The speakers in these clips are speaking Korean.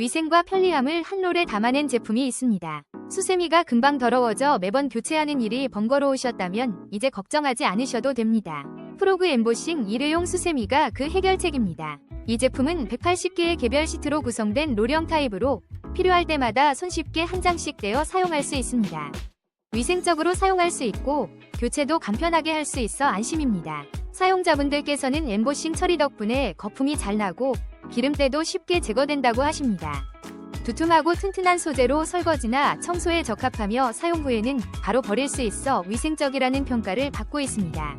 위생과 편리함을 한 롤에 담아낸 제품이 있습니다. 수세미가 금방 더러워져 매번 교체하는 일이 번거로우셨다면 이제 걱정하지 않으셔도 됩니다. 프로그 엠보싱 일회용 수세미가 그 해결책입니다. 이 제품은 180개의 개별 시트로 구성된 롤형 타입으로 필요할 때마다 손쉽게 한 장씩 떼어 사용할 수 있습니다. 위생적으로 사용할 수 있고 교체도 간편하게 할 수 있어 안심입니다. 사용자분들께서는 엠보싱 처리 덕분에 거품이 잘 나고 기름때도 쉽게 제거된다고 하십니다. 두툼하고 튼튼한 소재로 설거지나 청소에 적합하며 사용 후에는 바로 버릴 수 있어 위생적이라는 평가를 받고 있습니다.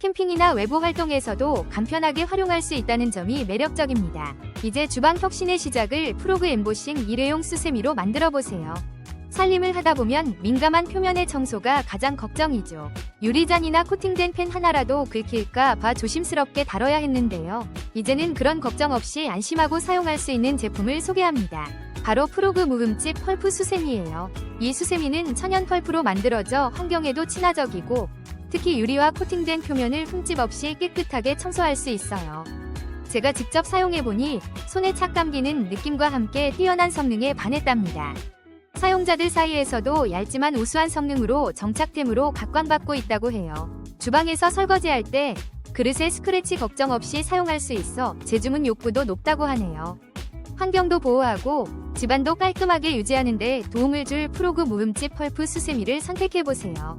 캠핑이나 외부 활동에서도 간편하게 활용할 수 있다는 점이 매력적입니다. 이제 주방 혁신의 시작을 프로그 엠보싱 일회용 수세미로 만들어 보세요. 살림을 하다 보면 민감한 표면의 청소가 가장 걱정이죠. 유리잔이나 코팅된 팬 하나라도 긁힐까 봐 조심스럽게 다뤄야 했는데요. 이제는 그런 걱정 없이 안심하고 사용할 수 있는 제품을 소개합니다. 바로 프로그 무흠집 펄프 수세미예요. 이 수세미는 천연 펄프로 만들어져 환경에도 친화적이고 특히 유리와 코팅된 표면을 흠집 없이 깨끗하게 청소할 수 있어요. 제가 직접 사용해보니 손에 착 감기는 느낌과 함께 뛰어난 성능에 반했답니다. 사용자들 사이에서도 얇지만 우수한 성능으로 정착템으로 각광받고 있다고 해요. 주방에서 설거지할 때 그릇에 스크래치 걱정 없이 사용할 수 있어 재주문 욕구도 높다고 하네요. 환경도 보호하고 집안도 깔끔하게 유지하는 데 도움을 줄 프로그 무음집 펄프 수세미를 선택해보세요.